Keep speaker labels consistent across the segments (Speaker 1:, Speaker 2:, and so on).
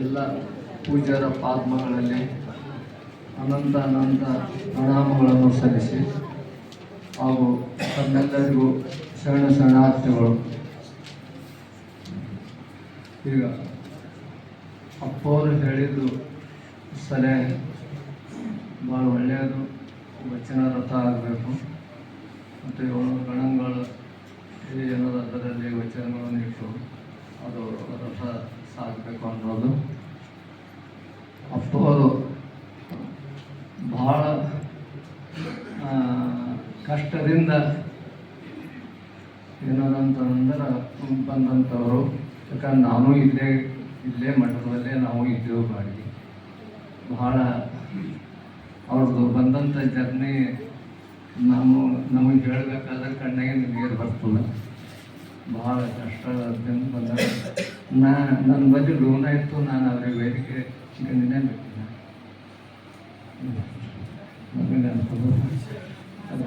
Speaker 1: ಎಲ್ಲ ಪೂಜ್ಯರ ಪಾದ್ಮಗಳಲ್ಲಿ ಅನಂತ ಅನಂತ ಪ್ರಣಾಮಗಳನ್ನು ಸಲ್ಲಿಸಿ ಹಾಗೂ ತಮ್ಮೆಲ್ಲರಿಗೂ ಶರಣ ಶರಣಾರ್ಥಿಗಳು. ಈಗ ಅಪ್ಪವರು ಹೇಳಿದ್ದು ಸರಿ ಭಾಳ ಒಳ್ಳೆಯದು ವಚನ ರಥ ಆಗಬೇಕು. ಮತ್ತು ಏಳು ಏನದ ಅದರಲ್ಲಿ ವಚನಗಳನ್ನು ಇಟ್ಟು ಅದು ರಥ ಸಾಗಬೇಕು ಅನ್ನೋದು ಅಪ್ಪವರು ಬಹಳ ಕಷ್ಟದಿಂದ ಏನದಂತಂದ್ರೆ ಬಂದಂಥವರು ಯಾಕಂದ್ರೆ ನಾನು ಇಲ್ಲೇ ಇಲ್ಲೇ ಮಠದಲ್ಲೇ ನಾವು ಇದ್ದೇವೆ ಬಾಡಿಗೆ. ಭಾಳ ಅವ್ರದ್ದು ಬಂದಂಥ ಜರ್ನಿ ನಾನು ನಮಗೆ ಹೇಳಬೇಕಾದ್ರೆ ಕಣ್ಣಿಗೆ ನೀರು ಬರ್ತದೆ. ಭಾಳ ಕಷ್ಟ ಬೆಂಬಲ ನಾ ನನ್ನ ಬಗ್ಗೆ ಲೋನ್ ಇತ್ತು, ನಾನು ಅವ್ರಿಗೆ ವೇದಿಕೆ ಚಿಕ್ಕಂದಿನೇ ಅನ್ಸೋದು ಅದು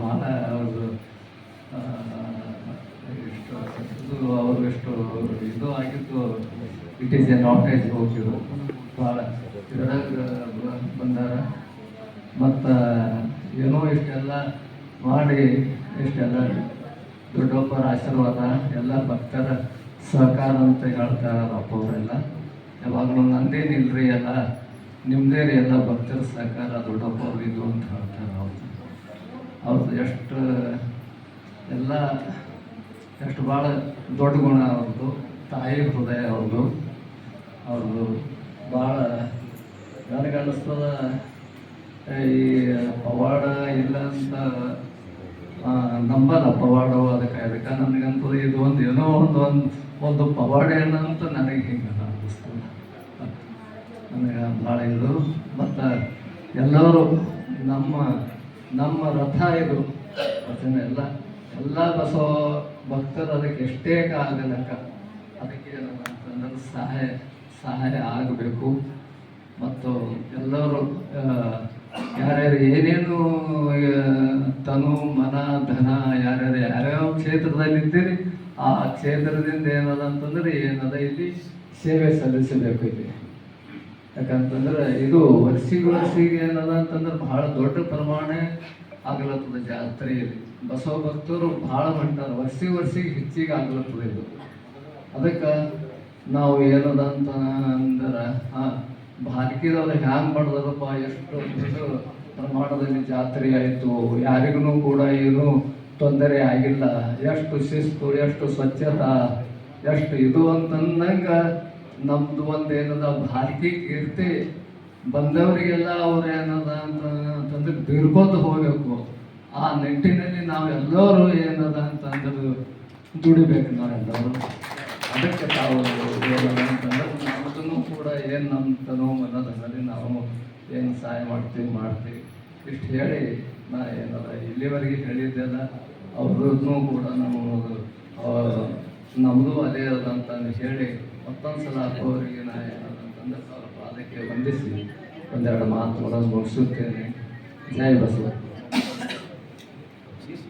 Speaker 1: ಭಾಳ ಅವ್ರದ್ದು ಎಷ್ಟು ಇದು ಎಷ್ಟು ಇದು ಆಗಿತ್ತು. ಇಟ್ ಈಸ್ ಎ ನಾಟೇಜ್ ಹೋಗಿರು ಭಾಳ ಬಂದಾರ. ಮತ್ತು, ಏನೋ ಇಷ್ಟೆಲ್ಲ ಮಾಡಿ, ಇಷ್ಟೆಲ್ಲ ದೊಡ್ಡೊಬ್ಬರ ಆಶೀರ್ವಾದ ಎಲ್ಲ ಭಕ್ತರ ಸಹಕಾರ ಅಂತ ಹೇಳ್ತಾರೆ ಅವರೆಲ್ಲ ಯಾವಾಗಲೂ ನಂದೇನಿಲ್ರಿ ಎಲ್ಲ ನಿಮ್ಮದೇ ರೀ ಎಲ್ಲ ಭಕ್ತರ ಸಹಕಾರ ದೊಡ್ಡಪ್ಪ ಇದು ಅಂತ ಹೇಳ್ತಾರೆ ಅವ್ರು. ಅವ್ರದ್ದು ಎಷ್ಟು, ಎಲ್ಲ ಎಷ್ಟು ಭಾಳ ದೊಡ್ಡ ಗುಣ ಅವ್ರದ್ದು ತಾಯಿ ಹೃದಯ ಅವ್ರದ್ದು ಅವ್ರದ್ದು ಭಾಳ ನನಗೆ ಅನ್ನಿಸ್ತದ ಈ ಪವಾಡ ಇಲ್ಲ ಅಂತ ನಂಬಲ್ಲ, ಪವಾಡ ಅದಕ್ಕೆ ಅದಕ್ಕೆ ನನಗಂತೂ ಇದು ಒಂದು, ಏನೋ ಒಂದು ಒಂದು ಒಂದು ಪವಾಡ ಏನಂತ ನನಗೆ ಹಿಂಗೆ ಅನ್ನಿಸ್ತದೆ ನನಗೆ ಭಾಳ ಇದು. ಮತ್ತು ಎಲ್ಲರೂ ನಮ್ಮ ನಮ್ಮ ರಥ ಇದು ಅದನ್ನೆಲ್ಲ ಎಲ್ಲ. ಎಲ್ಲ ಬಸವ ಭಕ್ತರು ಅದಕ್ಕೆ ಎಷ್ಟೇ ಆಗಲಕ್ಕ ಅದಕ್ಕೆ ನನ್ನ ಸಹಾಯ ಸಹಾಯ ಆಗಬೇಕು. ಮತ್ತು ಎಲ್ಲರೂ ಯಾರ್ಯಾರು ಏನೇನು ತನು ಕ್ಷೇತ್ರದಲ್ಲಿದ್ದೀರಿ ಆ ಕ್ಷೇತ್ರದಿಂದ ಏನದ ಅಂತಂದ್ರೆ ಏನದ ಇಲ್ಲಿ ಸೇವೆ ಸಲ್ಲಿಸಬೇಕು ಇಲ್ಲಿ. ಯಾಕಂತಂದ್ರೆ ಇದು ವರ್ಷಿಗೆ ವರ್ಷಿಗೆ ಏನದ ಅಂತಂದ್ರೆ ಬಹಳ ದೊಡ್ಡ ಪ್ರಮಾಣ ಆಗ್ಲತ್ತದ ಜಾತ್ರೆಯಲ್ಲಿ ಬಸವ ಭಕ್ತರು ಬಹಳ ಮಂಟಾರ ವರ್ಷಿಗೆ ವರ್ಷಿಗೆ ಹೆಚ್ಚಿಗೆ ಆಗ್ಲತ್ತದ ಇದು. ಅದಕ್ಕೆ ನಾವು ಏನದ ಅಂತ ಅಂದ್ರೆ ಹಾ ಭಾರತೀಯದವ್ರು ಹ್ಯಾಂಗ್ ಮಾಡಿದ್ರಪ್ಪ, ಎಷ್ಟು ಪ್ರಮಾಣದಲ್ಲಿ ಜಾತ್ರೆ ಆಯಿತು. ಯಾರಿಗೂ ಕೂಡ ಏನು ತೊಂದರೆ ಆಗಿಲ್ಲ. ಎಷ್ಟು ಶಿಸ್ತು, ಎಷ್ಟು ಸ್ವಚ್ಛತಾ, ಎಷ್ಟು ಇದು ಅಂತಂದಂಗ ನಮ್ದು ಒಂದು ಏನದ ಭಾರತಿ ಕೀರ್ತಿ ಬಂದವರಿಗೆಲ್ಲ ಅವ್ರು ಏನದ ಅಂತ ಅಂತಂದ್ರೆ ಬಿರ್ಕೋತ ಹೋಗ್ಬೇಕು. ಆ ನಿಟ್ಟಿನಲ್ಲಿ ನಾವೆಲ್ಲರೂ ಏನದ ಅಂತಂದ್ರೆ ದುಡಿಬೇಕು ನಾವೆಲ್ಲರೂ ಅದಕ್ಕೆ ತಾವು ಅಂತಂದ್ರೆ ನಮ್ಮದನ್ನು ಕೂಡ ಏನು ನಮ್ಮ ತನೋ ಮನದಲ್ಲಿ ನಾವು ಏನು ಸಹಾಯ ಮಾಡ್ತೀವಿ ಮಾಡ್ತೀವಿ. ಇಷ್ಟು ಹೇಳಿ ನಾ ಏನದ ಇಲ್ಲಿವರೆಗೆ ಹೇಳಿದ್ದೆಲ್ಲ ಅವ್ರನ್ನೂ ಕೂಡ ನಾವು ನಮ್ಮದು ಅದೇ ಅದಂತ ಹೇಳಿ ಮತ್ತೊಂದು ಸಲ ಅವರಿಗೆ ನಾ ಏನಾದಂತಂದ್ರೆ ಅವರ ಪಾದಕ್ಕೆ ವಂದಿಸಿ ಒಂದೆರಡು ಮಾತುಗಳನ್ನು ಮುಗಿಸುತ್ತೇನೆ. ಜಯ ಬಸವ.